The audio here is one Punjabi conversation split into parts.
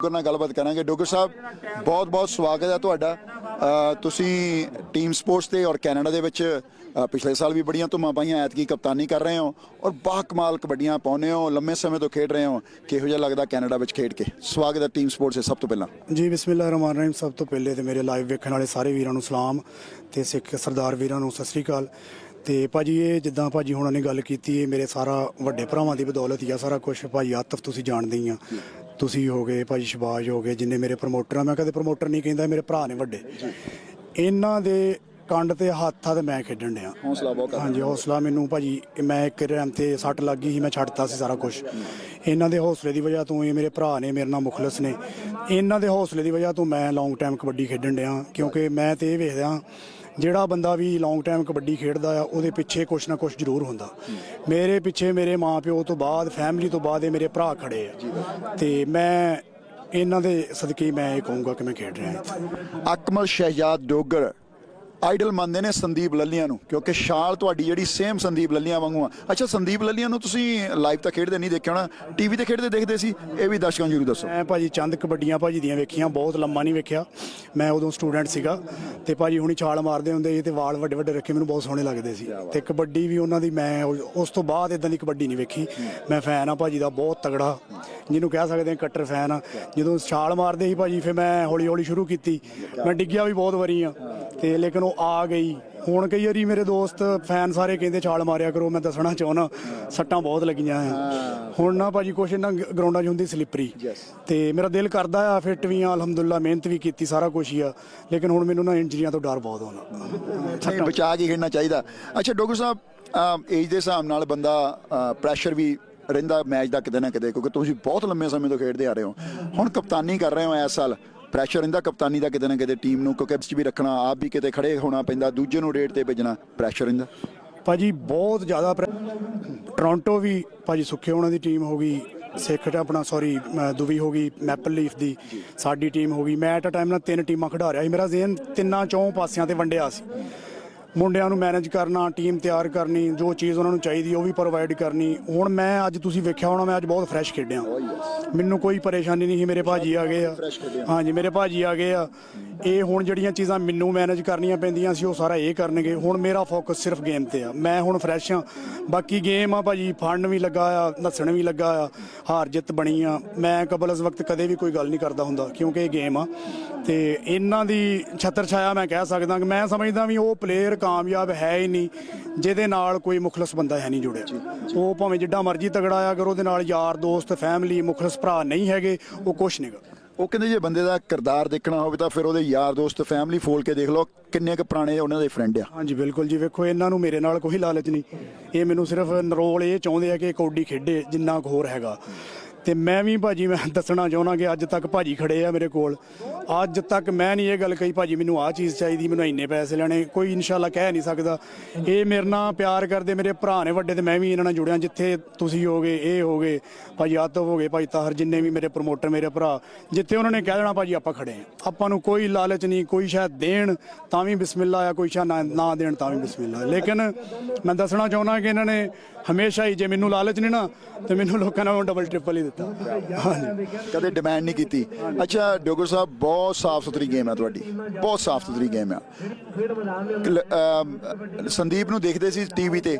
ਡੋਗਰ ਨਾਲ ਗੱਲਬਾਤ ਕਰਾਂਗੇ। ਡੋਗਰ ਸਾਹਿਬ, ਬਹੁਤ ਬਹੁਤ ਸਵਾਗਤ ਹੈ ਤੁਹਾਡਾ। ਤੁਸੀਂ ਟੀਮ ਸਪੋਰਟਸ ਤੇ ਔਰ ਕੈਨੇਡਾ ਦੇ ਵਿੱਚ ਪਿਛਲੇ ਸਾਲ ਵੀ ਬੜੀਆਂ ਧੁੰਮਾਂ ਪਾਈਆਂ, ਐਤਕੀ ਕਪਤਾਨੀ ਕਰ ਰਹੇ ਹੋ ਔਰ ਬਾ ਕਮਾਲ ਕਬੱਡੀਆਂ ਪਾਉਂਦੇ ਹੋ, ਲੰਮੇ ਸਮੇਂ ਤੋਂ ਖੇਡ ਰਹੇ ਹੋ। ਕਿਹੋ ਜਿਹਾ ਲੱਗਦਾ ਕੈਨੇਡਾ ਵਿੱਚ ਖੇਡ ਕੇ? ਸਵਾਗਤ ਹੈ ਟੀਮ ਸਪੋਰਟਸ ਦੇ ਸਭ ਤੋਂ ਪਹਿਲਾਂ। ਜੀ ਬਿਸਮਿਲ੍ਲਾਹਿਰ ਰਹਿਮਾਨ ਰਹੀਮ, ਸਭ ਤੋਂ ਪਹਿਲੇ ਤੇ ਮੇਰੇ ਲਾਈਵ ਵੇਖਣ ਵਾਲੇ ਸਾਰੇ ਵੀਰਾਂ ਨੂੰ ਸਲਾਮ ਤੇ ਸਿੱਖ ਸਰਦਾਰ ਵੀਰਾਂ ਨੂੰ ਸਤਿ ਸ੍ਰੀ ਅਕਾਲ। ਤੇ ਭਾਜੀ, ਇਹ ਜਿੱਦਾਂ ਭਾਜੀ ਹੁਣਾਂ ਨੇ ਗੱਲ ਕੀਤੀ, ਇਹ ਮੇਰੇ ਸਾਰਾ ਵੱਡੇ ਭਰਾਵਾਂ ਦੀ ਬਦੌਲਤ ਹੀ ਆ, ਸਾਰਾ ਕੁਝ ਭਾਜੀ ਆਤਫ ਤੁਸੀਂ ਜਾਣਦੇ ਹੀ ਆ। ਤੁਸੀਂ ਹੋ ਗਏ ਭਾਜੀ ਸ਼ਬਾਜ ਹੋ ਗਏ ਜਿੰਨੇ ਮੇਰੇ ਪ੍ਰਮੋਟਰ ਆ ਮੈਂ ਕਦੇ ਪ੍ਰਮੋਟਰ ਨਹੀਂ ਕਹਿੰਦਾ ਮੇਰੇ ਭਰਾ ਨੇ ਵੱਡੇ। ਇਹਨਾਂ ਦੇ ਕੰਡ ਤੇ ਹੱਥਾਂ ਤੇ ਮੈਂ ਖੇਡਣ ਡਿਆ। ਹੌਸਲਾ ਬਹੁਤ ਹਾਂਜੀ ਹੌਸਲਾ ਮੈਨੂੰ ਭਾਜੀ ਮੈਂ ਇੱਕ ਰੈਮ ਤੇ ਸੱਟ ਲੱਗ ਗਈ ਸੀ ਮੈਂ ਛੱਡਤਾ ਸੀ ਸਾਰਾ ਕੁਝ ਇਹਨਾਂ ਦੇ ਹੌਸਲੇ ਦੀ ਵਜ੍ਹਾ ਤੋਂ ਇਹ ਮੇਰੇ ਭਰਾ ਨੇ ਮੇਰੇ ਨਾਲ ਮੁਖਲਸ ਨੇ। ਇਹਨਾਂ ਦੇ ਹੌਸਲੇ ਦੀ ਵਜ੍ਹਾ ਤੋਂ ਮੈਂ ਲੌਂਗ ਟਾਈਮ ਕਬੱਡੀ ਖੇਡਣ ਡਿਆ ਕਿਉਂਕਿ ਮੈਂ ਤੇ ਇਹ ਵੇਖਦਾ ਜਿਹੜਾ ਬੰਦਾ ਵੀ ਲੌਂਗ ਟਾਈਮ ਕਬੱਡੀ ਖੇਡਦਾ ਆ, ਉਹਦੇ ਪਿੱਛੇ ਕੁਛ ਨਾ ਕੁਛ ਜ਼ਰੂਰ ਹੁੰਦਾ। ਮੇਰੇ ਪਿੱਛੇ ਮੇਰੇ ਮਾਪਿਓ ਤੋਂ ਬਾਅਦ ਫੈਮਿਲੀ ਤੋਂ ਬਾਅਦ ਇਹ ਮੇਰੇ ਭਰਾ ਖੜੇ ਆ। ਤੇ ਮੈਂ, ਇਹਨਾਂ ਦੇ ਸਦਕੇ ਮੈਂ ਇਹ ਕਹੂੰਗਾ ਕਿ ਮੈਂ ਖੇਡ ਰਿਹਾ ਇੱਥੇ। ਅਕਮਲ ਸ਼ਹਿਜਾਦ ਡੋਗਰ ਆਈਡਲ ਮੰਨਦੇ ਨੇ ਸੰਦੀਪ ਲੱਲੀਆਂ ਨੂੰ ਕਿਉਂਕਿ ਸ਼ਾਲ ਤੁਹਾਡੀ ਜਿਹੜੀ ਸੇਮ ਸੰਦੀਪ ਲੱਲੀਆਂ ਵਾਂਗੂ ਆ। ਅੱਛਾ ਸੰਦੀਪ ਲੱਲੀਆਂ ਨੂੰ ਤੁਸੀਂ ਲਾਈਵ ਤਾਂ ਖੇਡਦੇ ਨਹੀਂ ਦੇਖਿਆ ਹੋਣਾ ਟੀਵੀ ਤੇ ਖੇਡਦੇ ਦੇਖਦੇ ਸੀ ਇਹ ਵੀ ਦਰਸ਼ਕਾਂ ਨੂੰ ਜਰੂਰ ਦੱਸੋ। ਮੈਂ ਭਾਜੀ ਚੰਦ ਕਬੱਡੀਆਂ ਭਾਜੀ ਦੀਆਂ ਵੇਖੀਆਂ ਬਹੁਤ ਲੰਮਾ ਨਹੀਂ ਵੇਖਿਆ। ਮੈਂ ਉਦੋਂ ਸਟੂਡੈਂਟ ਸੀਗਾ ਤੇ ਭਾਜੀ ਹੁਣੀ ਛਾਲ ਮਾਰਦੇ ਹੁੰਦੇ ਸੀ ਤੇ ਵਾਲ ਵੱਡੇ ਵੱਡੇ ਰੱਖੇ ਮੈਨੂੰ ਬਹੁਤ ਸੋਹਣੇ ਲੱਗਦੇ ਸੀ। ਤੇ ਕਬੱਡੀ ਵੀ ਉਹਨਾਂ ਦੀ ਮੈਂ ਉਸ ਤੋਂ ਬਾਅਦ ਇਦਾਂ ਦੀ ਕਬੱਡੀ ਨਹੀਂ ਵੇਖੀ। ਮੈਂ ਫੈਨ ਆ ਭਾਜੀ ਦਾ ਬਹੁਤ ਤਗੜਾ। ਜਿਹਨੂੰ ਕਹਿ ਸਕਦੇ ਆ ਕੱਟਰ ਫੈਨ ਆ। ਜਦੋਂ ਛਾਲ ਮਾਰਦੇ ਸੀ ਭਾਜੀ ਫਿਰ ਮੈਂ ਹੌਲੀ ਹੌਲੀ ਸ਼ੁਰੂ ਕੀਤੀ। ਮੈਂ ਡਿੱਗਿਆ ਵੀ ਬਹੁਤ ਵਾਰੀ ਆ। ਤੇ ਲੇਕਿਨ ਉਹ ਆ ਗਈ। ਹੁਣ ਕਈ ਵਾਰੀ ਮੇਰੇ ਦੋਸਤ ਫੈਨ ਸਾਰੇ ਕਹਿੰਦੇ ਛਾਲ ਮਾਰਿਆ ਕਰੋ ਮੈਂ ਦੱਸਣਾ ਚਾਹੁੰਦਾ ਸੱਟਾਂ ਬਹੁਤ ਲੱਗੀਆਂ ਆ। ਹੁਣ ਨਾ ਭਾਜੀ ਕੁਛ ਇਹਨਾਂ ਗਰਾਊਂਡਾਂ 'ਚ ਹੁੰਦੀ ਸਲਿੱਪਰੀ ਤੇ ਮੇਰਾ ਦਿਲ ਕਰਦਾ ਆ ਫਿੱਟ ਵੀ ਆ ਅਲਹਮਦੁਲਿਲਾ ਮਿਹਨਤ ਵੀ ਕੀਤੀ ਸਾਰਾ ਕੁਝ ਹੀ ਆ। ਲੇਕਿਨ ਹੁਣ ਮੈਨੂੰ ਨਾ ਇੰਜਰੀਆਂ ਤੋਂ ਡਰ ਬਹੁਤ ਆਉਂਦਾ ਨਹੀਂ ਬਚਾ ਕੇ ਖੇਡਣਾ ਚਾਹੀਦਾ। ਅੱਛਾ ਡੋਗਰ ਸਾਹਿਬ ਏਜ ਦੇ ਹਿਸਾਬ ਨਾਲ ਬੰਦਾ ਪ੍ਰੈਸ਼ਰ ਵੀ ਰਹਿੰਦਾ ਮੈਚ ਦਾ ਕਿਤੇ ਨਾ ਕਿਤੇ ਕਿਉਂਕਿ ਤੁਸੀਂ ਬਹੁਤ ਲੰਮੇ ਸਮੇਂ ਤੋਂ ਖੇਡਦੇ ਆ ਰਹੇ ਹੋ। ਹੁਣ ਕਪਤਾਨੀ ਕਰ ਰਹੇ ਹੋ ਇਸ ਸਾਲ। ਪ੍ਰੈਸ਼ਰ ਰਹਿੰਦਾ ਕਪਤਾਨੀ ਦਾ ਕਿਤੇ ਨਾ ਕਿਤੇ ਟੀਮ ਨੂੰ, ਕਿਉਂਕਿ ਵਿੱਚ ਵੀ ਰੱਖਣਾ, ਆਪ ਵੀ ਕਿਤੇ ਖੜੇ ਹੋਣਾ ਪੈਂਦਾ, ਦੂਜੇ ਨੂੰ ਰੇਟ ਤੇ ਭੇਜਣਾ ਪ੍ਰੈਸ਼ਰ ਰਹਿੰਦਾ। ਭਾਜੀ, ਬਹੁਤ ਜ਼ਿਆਦਾ ਪ੍ਰੈ- ਟੋਰਾਂਟੋ ਵੀ ਭਾਜੀ ਸੁੱਖੇ ਉਹਨਾਂ ਦੀ ਟੀਮ ਹੋ ਗਈ, ਸਿੱਖ ਆਪਣਾ ਸੌਰੀ ਦੁਵੀ ਹੋ ਗਈ ਮੈਪਲ ਲੀਫ ਦੀ ਸਾਡੀ ਟੀਮ ਹੋ ਗਈ। ਮੈਂ ਐਟ ਅ ਟਾਈਮ ਨਾਲ ਤਿੰਨ ਟੀਮਾਂ ਖਿਡਾ ਰਿਹਾ ਸੀ। ਮੇਰਾ ਜ਼ਿਹਨ ਤਿੰਨਾਂ ਚੌਂ ਪਾਸਿਆਂ ਤੇ ਵੰਡਿਆ ਸੀ। ਮੁੰਡਿਆਂ ਨੂੰ ਮੈਨੇਜ ਕਰਨਾ ਟੀਮ ਤਿਆਰ ਕਰਨੀ ਜੋ ਚੀਜ਼ ਉਹਨਾਂ ਨੂੰ ਚਾਹੀਦੀ ਉਹ ਵੀ ਪ੍ਰੋਵਾਈਡ ਕਰਨੀ। ਹੁਣ ਮੈਂ ਅੱਜ ਤੁਸੀਂ ਵੇਖਿਆ ਹੋਣਾ ਮੈਂ ਅੱਜ ਬਹੁਤ ਫਰੈਸ਼ ਖੇਡਿਆ। ਮੈਨੂੰ ਕੋਈ ਪਰੇਸ਼ਾਨੀ ਨਹੀਂ ਸੀ ਮੇਰੇ ਭਾਜੀ ਆ ਗਏ ਆ। ਹਾਂਜੀ ਮੇਰੇ ਭਾਜੀ ਆ ਗਏ ਆ। ਇਹ ਹੁਣ ਜਿਹੜੀਆਂ ਚੀਜ਼ਾਂ ਮੈਨੂੰ ਮੈਨੇਜ ਕਰਨੀਆਂ ਪੈਂਦੀਆਂ ਸੀ ਉਹ ਸਾਰਾ ਇਹ ਕਰਨਗੇ। ਹੁਣ ਮੇਰਾ ਫੋਕਸ ਸਿਰਫ ਗੇਮ ਤੇ ਆ। ਮੈਂ ਹੁਣ ਫਰੈਸ਼ ਆ। ਬਾਕੀ ਗੇਮ ਆ ਭਾਜੀ ਫੜਨ ਵੀ ਲੱਗਾ ਆ ਨੱਸਣ ਵੀ ਲੱਗਾ ਆ ਹਾਰ ਜਿੱਤ ਬਣੀ ਆ। ਮੈਂ ਕਬਲ ਇਸ ਵਕਤ ਕਦੇ ਵੀ ਕੋਈ ਗੱਲ ਨਹੀਂ ਕਰਦਾ ਹੁੰਦਾ ਕਿਉਂਕਿ ਇਹ ਗੇਮ ਆ। ਤੇ ਇਹਨਾਂ ਦੀ ਛਤਰ ਛਾਇਆ ਮੈਂ ਕਹਿ ਸਕਦਾ ਕਿ ਮੈਂ ਸਮਝਦਾ ਵੀ ਉਹ ਪਲੇਅਰ ਕਾਮਯਾਬ ਹੈ ਹੀ ਨਹੀਂ ਜਿਹਦੇ ਨਾਲ ਕੋਈ ਮੁਖਲਸ ਬੰਦਾ ਹੈ ਨਹੀਂ ਜੁੜਿਆ। ਉਹ ਭਾਵੇਂ ਜਿੱਡਾ ਮਰਜ਼ੀ ਤਗੜਾ ਆ ਅਗਰ ਉਹਦੇ ਨਾਲ ਯਾਰ ਦੋਸਤ ਫੈਮਿਲੀ ਮੁਖਲਸ ਭਰਾ ਨਹੀਂ ਹੈਗੇ ਉਹ ਕੁਛ ਨਹੀਂਗਾ ਉਹ ਕਹਿੰਦੇ ਜੇ ਬੰਦੇ ਦਾ ਕਿਰਦਾਰ ਦੇਖਣਾ ਹੋਵੇ ਤਾਂ ਫਿਰ ਉਹਦੇ ਯਾਰ ਦੋਸਤ ਫੈਮਿਲੀ ਫੋਲ ਕੇ ਦੇਖ ਲਓ ਕਿੰਨੇ ਕੁ ਪੁਰਾਣੇ ਉਹਨਾਂ ਦੇ ਫਰੈਂਡ ਆ। ਹਾਂਜੀ ਬਿਲਕੁਲ ਜੀ ਵੇਖੋ ਇਹਨਾਂ ਨੂੰ ਮੇਰੇ ਨਾਲ ਕੋਈ ਲਾਲਚ ਨਹੀਂ। ਇਹ ਮੈਨੂੰ ਸਿਰਫ ਨਰੋਲ ਇਹ ਚਾਹੁੰਦੇ ਆ ਕਿ ਕੌਡੀ ਖੇਡੇ ਜਿੰਨਾ ਕੁ ਹੋਰ ਹੈਗਾ। ਤੇ ਮੈਂ ਵੀ ਭਾਜੀ, ਮੈਂ ਦੱਸਣਾ ਚਾਹੁੰਦਾ ਕਿ ਅੱਜ ਤੱਕ ਭਾਜੀ ਖੜੇ ਆ ਮੇਰੇ ਕੋਲ। ਅੱਜ ਤੱਕ ਮੈਂ ਨਹੀਂ ਇਹ ਗੱਲ ਕਹੀ, ਭਾਜੀ ਮੈਨੂੰ ਆਹ ਚੀਜ਼ ਚਾਹੀਦੀ, ਮੈਨੂੰ ਇੰਨੇ ਪੈਸੇ ਲੈਣੇ, ਕੋਈ ਇਨਸ਼ਾਅੱਲਾ ਕਹਿ ਨਹੀਂ ਸਕਦਾ। ਇਹ ਮੇਰੇ ਨਾਲ ਪਿਆਰ ਕਰਦੇ, ਮੇਰੇ ਭਰਾ ਨੇ ਵੱਡੇ ਤੇ ਮੈਂ ਵੀ ਇਹਨਾਂ ਨਾਲ ਜੁੜਿਆ, ਜਿੱਥੇ ਤੁਸੀਂ ਹੋਗੇ, ਇਹ ਹੋਗੇ, ਭਾਜੀ ਆਤਵ ਹੋਗੇ, ਭਾਜੀ ਤਾਹਰ ਜਿੰਨੇ ਵੀ ਮੇਰੇ ਪ੍ਰਮੋਟਰ, ਮੇਰੇ ਭਰਾ, ਜਿੱਥੇ ਉਹਨਾਂ ਨੇ ਕਹਿ ਦੇਣਾ ਭਾਜੀ ਆਪਾਂ ਖੜੇ ਆ। ਆਪਾਂ ਨੂੰ ਕੋਈ ਲਾਲਚ ਨਹੀਂ, ਕੋਈ ਸ਼ਾਇਦ ਦੇਣ, ਤਾਂ ਵੀ ਬਿਸਮਿਲ੍ਲਾ ਆ, ਕੋਈ ਸ਼ਾਇਦ ਨਾ- ਨਾ ਦੇਣ, ਤਾਂ ਵੀ ਬਿਸਮਿਲ੍ਲਾ ਲੇਕਿਨ ਮੈਂ ਦੱਸਣਾ ਚਾਹੁੰਦਾ ਕਿ ਇਹਨਾਂ ਨੇ ਹਮੇਸ਼ਾ ਹੀ ਜੇ ਮੈਨੂੰ ਲਾਲਚ ਨਹੀਂ ਨਾ, ਤੇ ਮੈਨੂੰ ਲੋਕਾਂ ਨਾਲ ਡਬਲ ਟ੍ਰਿਪਲ ਹੀ ਦਿੱਤਾ। ਹਾਂਜੀ। ਕਦੇ ਡਿਮਾਂਡ ਨਹੀਂ ਕੀਤੀ। ਅੱਛਾ ਡੋਗਰ ਸਾਹਿਬ, ਬਹੁਤ ਸਾਫ਼ ਸੁਥਰੀ ਗੇਮ ਹੈ ਤੁਹਾਡੀ। ਬਹੁਤ ਸਾਫ਼ ਸੁਥਰੀ ਗੇਮ ਆ ਸੰਦੀਪ ਨੂੰ ਦੇਖਦੇ ਸੀ ਟੀਵੀ ਤੇ।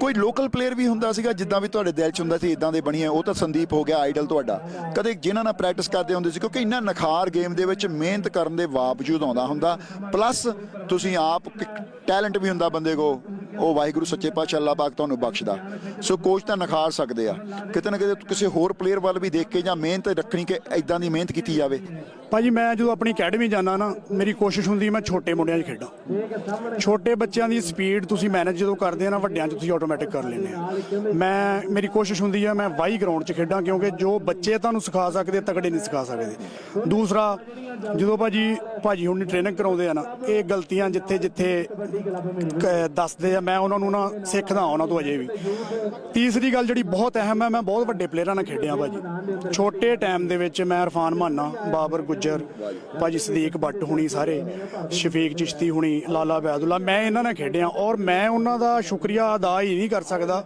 ਕੋਈ ਲੋਕਲ ਪਲੇਅਰ ਵੀ ਹੁੰਦਾ ਸੀਗਾ, ਜਿੱਦਾਂ ਵੀ ਤੁਹਾਡੇ ਦਿਲ 'ਚ ਹੁੰਦਾ ਸੀ ਇਦਾਂ ਦੇ ਬਣੀਏ ਉਹ ਤਾਂ ਸੰਦੀਪ ਹੋ ਗਿਆ ਆਈਡਲ ਤੁਹਾਡਾ। ਕਦੇ ਜਿਨ੍ਹਾਂ ਨਾਲ ਪ੍ਰੈਕਟਿਸ ਕਰਦੇ ਹੁੰਦੇ ਸੀ, ਕਿਉਂਕਿ ਇੰਨਾ ਨਖਾਰ ਗੇਮ ਦੇ ਵਿੱਚ ਮਿਹਨਤ ਕਰਨ ਦੇ ਬਾਵਜੂਦ ਆਉਂਦਾ ਹੁੰਦਾ। ਪਲੱਸ ਤੁਸੀਂ ਆਪ ਟੈਲੈਂਟ ਵੀ ਹੁੰਦਾ ਬੰਦੇ ਕੋ ਉਹ ਵਾਹਿਗੁਰੂ ਸੱਚੇ ਪਾਤਸ਼ਾਹ ਅੱਲਾਹ ਪਾਕ ਤੁਹਾਨੂੰ ਬਖਸ਼ਦਾ। ਸੋ ਕੋਚ ਤਾਂ ਨਖਾਰ ਸਕਦੇ ਆ। ਕਿਤੇ ਨਾ ਕਿਤੇ ਕਿਸੇ ਹੋਰ ਪਲੇਅਰ ਵੱਲ ਵੀ ਦੇਖ ਕੇ ਜਾਂ ਮਿਹਨਤ ਰੱਖਣੀ ਕਿ ਇਦਾਂ ਦੀ ਮਿਹਨਤ ਕੀਤੀ ਜਾਵੇ। ਭਾਜੀ, ਮੈਂ ਜਦੋਂ ਆਪਣੀ ਅਕੈਡਮੀ ਜਾਂਦਾ ਨਾ, ਮੇਰੀ ਕੋਸ਼ਿਸ਼ ਹੁੰਦੀ ਮੈਂ ਛੋਟੇ ਮੁੰਡਿਆਂ 'ਚ ਖੇਡਾਂ। ਛੋਟੇ ਬੱਚਿਆਂ ਦੀ ਸਪੀਡ ਤੁਸੀਂ ਮੈਨੇਜ ਜਦੋਂ ਕਰਦੇ ਆ ਨਾ, ਵੱਡਿਆਂ 'ਚ ਤੁਸੀਂ ਆਟੋਮੈਟਿਕ ਕਰ ਲੈਂਦੇ ਆ। ਮੈਂ, ਮੇਰੀ ਕੋਸ਼ਿਸ਼ ਹੁੰਦੀ ਆ ਮੈਂ ਵਾਈ ਗਰਾਊਂਡ 'ਚ ਖੇਡਾਂ ਕਿਉਂਕਿ ਜੋ ਬੱਚੇ ਤੁਹਾਨੂੰ ਸਿਖਾ ਸਕਦੇ, ਤਕੜੇ ਨਹੀਂ ਸਿਖਾ ਸਕਦੇ। ਦੂਸਰਾ, ਜਦੋਂ ਭਾਜੀ ਭਾਜੀ ਹੁਣ ਟ੍ਰੇਨਿੰਗ ਕਰਾਉਂਦੇ ਆ ਨਾ, ਇਹ ਗਲਤੀਆਂ ਜਿੱਥੇ ਜਿੱਥੇ ਕ- ਦੱਸਦੇ ਆ ਮੈਂ ਉਹਨਾਂ ਨੂੰ ਨਾ ਸਿੱਖਦਾ ਉਹਨਾਂ ਤੋਂ ਅਜੇ ਵੀ। ਤੀਸਰੀ ਗੱਲ ਜਿਹੜੀ ਬਹੁਤ ਅਹਿਮ ਹੈ, ਮੈਂ ਬਹੁਤ ਵੱਡੇ ਪਲੇਅਰਾਂ ਨਾਲ ਖੇਡਿਆ ਭਾਜੀ। ਛੋਟੇ ਟਾਈਮ ਦੇ ਵਿੱਚ ਮੈਂ ਇਰਫਾਨ ਮਾਨਾ, ਬਾਬਰ ਗੁੱਜਰ, ਭਾਜੀ ਸਦੀਕ ਬੱਟ ਹੁਣੀ ਸਾਰੇ, ਸ਼ਫੀਕ ਚਿਸ਼ਤੀ ਹੁਣੀ, ਲਾਲਾ ਬੈਦੁੱਲਾ ਮੈਂ ਇਹਨਾਂ ਨਾਲ ਖੇਡਿਆ ਔਰ ਮੈਂ ਉਹਨਾਂ ਦਾ ਸ਼ੁਕਰੀਆ ਅਦਾ ਹੀ ਨਹੀਂ ਕਰ ਸਕਦਾ।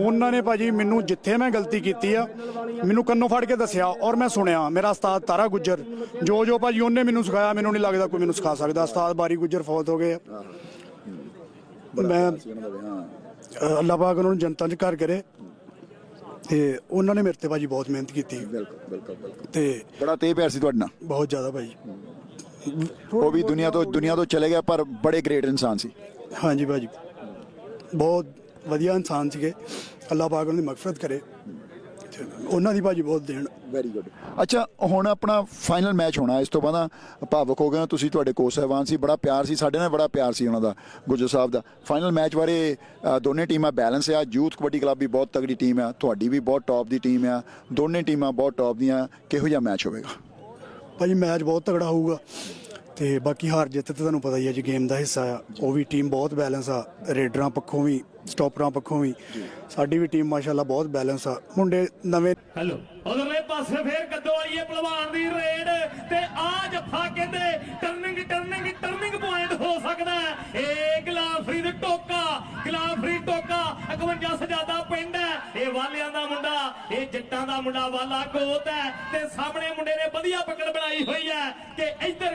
ਉਹਨਾਂ ਨੇ ਭਾਜੀ ਮੈਨੂੰ ਜਿੱਥੇ ਮੈਂ ਗਲਤੀ ਕੀਤੀ ਆ, ਮੈਨੂੰ ਕੰਨੋਂ ਫੜ ਕੇ ਦੱਸਿਆ ਔਰ ਮੈਂ ਸੁਣਿਆ, ਮੇਰਾ ਉਸਤਾਦ ਤਾਰਾ ਗੁੱਜਰ ਜੋ ਜੋ ਭਾਜੀ ਉਹਨੇ ਮੈਨੂੰ ਸਿਖਾਇਆ, ਮੈਨੂੰ ਨਹੀਂ ਲੱਗਦਾ ਕੋਈ ਮੈਨੂੰ ਸਿਖਾ ਸਕਦਾ। ਉਸਤਾਦ ਬਾਰੀ ਗੁੱਜਰ ਫੌਤ ਹੋ ਗਏ ਆ। ਮੈਂ ਅ, ਅੱਲਾਹ ਪਾਕ ਉਹਨਾਂ ਨੂੰ ਜਨਤਾ ਚ ਘਰ ਕਰੇ ਤੇ ਉਹਨਾਂ ਨੇ ਮੇਰੇ ਤੇ ਭਾਜੀ ਬਹੁਤ ਮਿਹਨਤ ਕੀਤੀ। ਬਿਲਕੁਲ ਬਿਲਕੁਲ ਬਿਲਕੁਲ। ਤੇ ਬੜਾ ਤੇਜ਼ ਪਿਆਰ ਸੀ ਤੁਹਾਡੇ ਨਾਲ? ਬਹੁਤ ਜ਼ਿਆਦਾ ਭਾਜੀ। ਉਹ ਵੀ ਦੁਨੀਆ ਤੋਂ ਦੁਨੀਆ ਤੋਂ ਚਲੇ ਗਿਆ ਪਰ ਬੜੇ ਗ੍ਰੇਟ ਇਨਸਾਨ ਸੀ। ਹਾਂਜੀ ਭਾਜੀ। ਬਹੁਤ ਵਧੀਆ ਇਨਸਾਨ ਸੀਗੇ। ਅੱਲਾਹ ਪਾਕ ਉਹਨਾਂ ਦੀ ਮਗਫਰਤ ਕਰੇ। ਉਹਨਾਂ ਦੀ ਭਾਜੀ ਬਹੁਤ ਦੇਣ। ਵੈਰੀ ਗੁੱਡ ਅੱਛਾ ਹੁਣ ਆਪਣਾ ਫਾਈਨਲ ਮੈਚ ਹੋਣਾ ਇਸ ਤੋਂ ਬਾਅਦ ਭਾਵਕ ਹੋ ਗਏ ਹੋ ਤੁਸੀਂ ਤੁਹਾਡੇ ਕੋਚ ਸਾਹਿਬਾਨ ਸੀ ਬੜਾ ਪਿਆਰ ਸੀ ਸਾਡੇ ਨਾਲ ਬੜਾ ਪਿਆਰ ਸੀ ਉਹਨਾਂ ਦਾ ਗੁੱਜਰ ਸਾਹਿਬ ਦਾ। ਫਾਈਨਲ ਮੈਚ ਬਾਰੇ ਦੋਨੇ ਟੀਮਾਂ ਬੈਲੈਂਸ ਆ ਯੂਥ ਕਬੱਡੀ ਕਲੱਬ ਵੀ ਬਹੁਤ ਤਗੜੀ ਟੀਮ ਆ ਤੁਹਾਡੀ ਵੀ ਬਹੁਤ ਟੌਪ ਦੀ ਟੀਮ ਆ ਦੋਨੇ ਟੀਮਾਂ ਬਹੁਤ ਟੌਪ ਦੀਆਂ ਕਿਹੋ ਜਿਹਾ ਮੈਚ ਹੋਵੇਗਾ? ਭਾਜੀ ਮੈਚ ਬਹੁਤ ਤਗੜਾ ਹੋਊਗਾ। ਤੇ ਬਾਕੀ ਹਾਰ ਜਿੱਤ ਤੇ ਤੁਹਾਨੂੰ ਪਤਾ ਹੀ ਹੈ ਜੀ ਗੇਮ ਦਾ ਹਿੱਸਾ ਆ। ਉਹ ਵੀ ਟੀਮ ਬਹੁਤ ਬੈਲੈਂਸ ਆ। ਰੇਡਰਾਂ ਪੱਖੋਂ ਵੀ ਸਟਾਪਰਾਂ ਪੱਖੋਂ ਵੀ। ਸਾਡੀ ਵੀ ਟੀਮ ਮਾਸ਼ਾਅੱਲਾ ਬਹੁਤ ਬੈਲੈਂਸ ਆ। ਮੁੰਡੇ ਨਵੇਂ ਹੈਲੋ ਉਧਰਲੇ ਪਾਸੇ ਫੇਰ ਕੱਦੋ ਵਾਲੀਏ ਪਹਿਲਵਾਨ ਦੀ ਰੇਡ ਤੇ ਆ ਜੱਫਾ ਕਹਿੰਦੇ ਟਰਨਿੰਗ ਟਰਨਿੰਗ ਟਰਨਿੰਗ ਪੁਆਇੰਟ ਹੋ ਸਕਦਾ ਹੈ। ਇਹ ਗਲਾਫਰੀਦ ਟੋਕਾ ਗਲਾਫਰੀ ਟੋਕਾ 51 ਸਜਾਦਾ ਪਿੰਡ ਹੈ। ਇਹ ਵਾਲਿਆਂ ਦਾ ਮੁੰਡਾ ਇਹ ਜੱਟਾਂ ਦਾ ਮੁੰਡਾ ਵਾਲਾ ਗੋਤ ਹੈ। ਤੇ ਸਾਹਮਣੇ ਮੁੰਡੇ ਨੇ ਵਧੀਆ ਪਕੜ ਬਣਾਈ ਹੋਈ ਹੈ ਕਿ ਇੱਧਰ